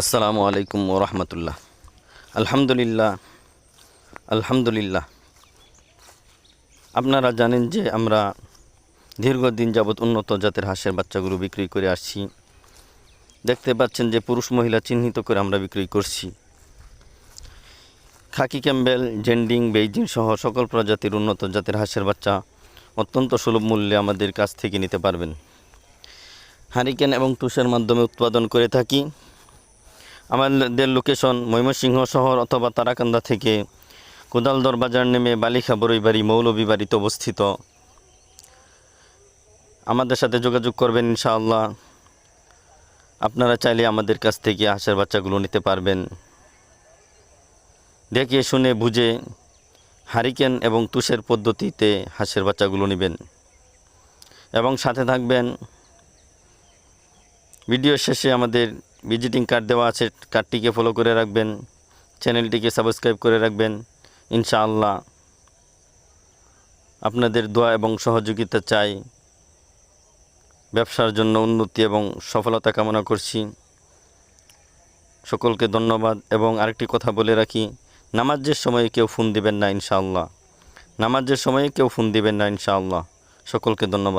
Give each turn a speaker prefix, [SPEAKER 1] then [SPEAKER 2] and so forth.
[SPEAKER 1] আসসালামু আলাইকুম ওরহমতুল্লাহ আলহামদুলিল্লাহ আলহামদুলিল্লাহ। আপনারা জানেন যে আমরা দীর্ঘদিন যাবৎ উন্নত জাতের হাঁসের বাচ্চাগুলো বিক্রি করে আসছি। দেখতে পাচ্ছেন যে পুরুষ মহিলা চিহ্নিত করে আমরা বিক্রি করছি। খাকি ক্যাম্বেল, জেন্ডিং, বেইজিং সহ সকল প্রজাতির উন্নত জাতের হাঁসের বাচ্চা অত্যন্ত সুলভ মূল্যে আমাদের কাছ থেকে নিতে পারবেন। হারিকেন এবং টুসের মাধ্যমে উৎপাদন করে থাকি। আমাদের লোকেশন ময়মনসিংহ শহর অথবা তারাকান্দা থেকে কোদালদর বাজার নেমে বালিখা বড়ইবাড়ি মৌলভীবাড়িতে অবস্থিত। আমাদের সাথে যোগাযোগ করবেন ইনশাআল্লাহ। আপনারা চাইলে আমাদের কাছ থেকে হাঁসের বাচ্চাগুলো নিতে পারবেন। দেখে শুনে বুঝে হারিকেন এবং তুষের পদ্ধতিতে হাঁসের বাচ্চাগুলো নেবেন। এবং সাথে থাকবেন। ভিডিও শেষে আমাদের ভিজিটিং কার্ড দেওয়া আছে, কার্ডটিকে ফলো করে রাখবেন, চ্যানেলটিকে সাবস্ক্রাইব করে রাখবেন, ইনশাআল্লাহ। আপনাদের দোয়া এবং সহযোগিতা চাই। ব্যবসার জন্য উন্নতি এবং সফলতা কামনা করছি। সকলকে ধন্যবাদ এবং আরেকটি কথা বলে রাখি, নামাজের সময়ে কেউ ফোন দিবেন না ইনশাআল্লাহ। নামাজের সময়ে কেউ ফোন দিবেন না ইনশাআল্লাহ। সকলকে ধন্যবাদ।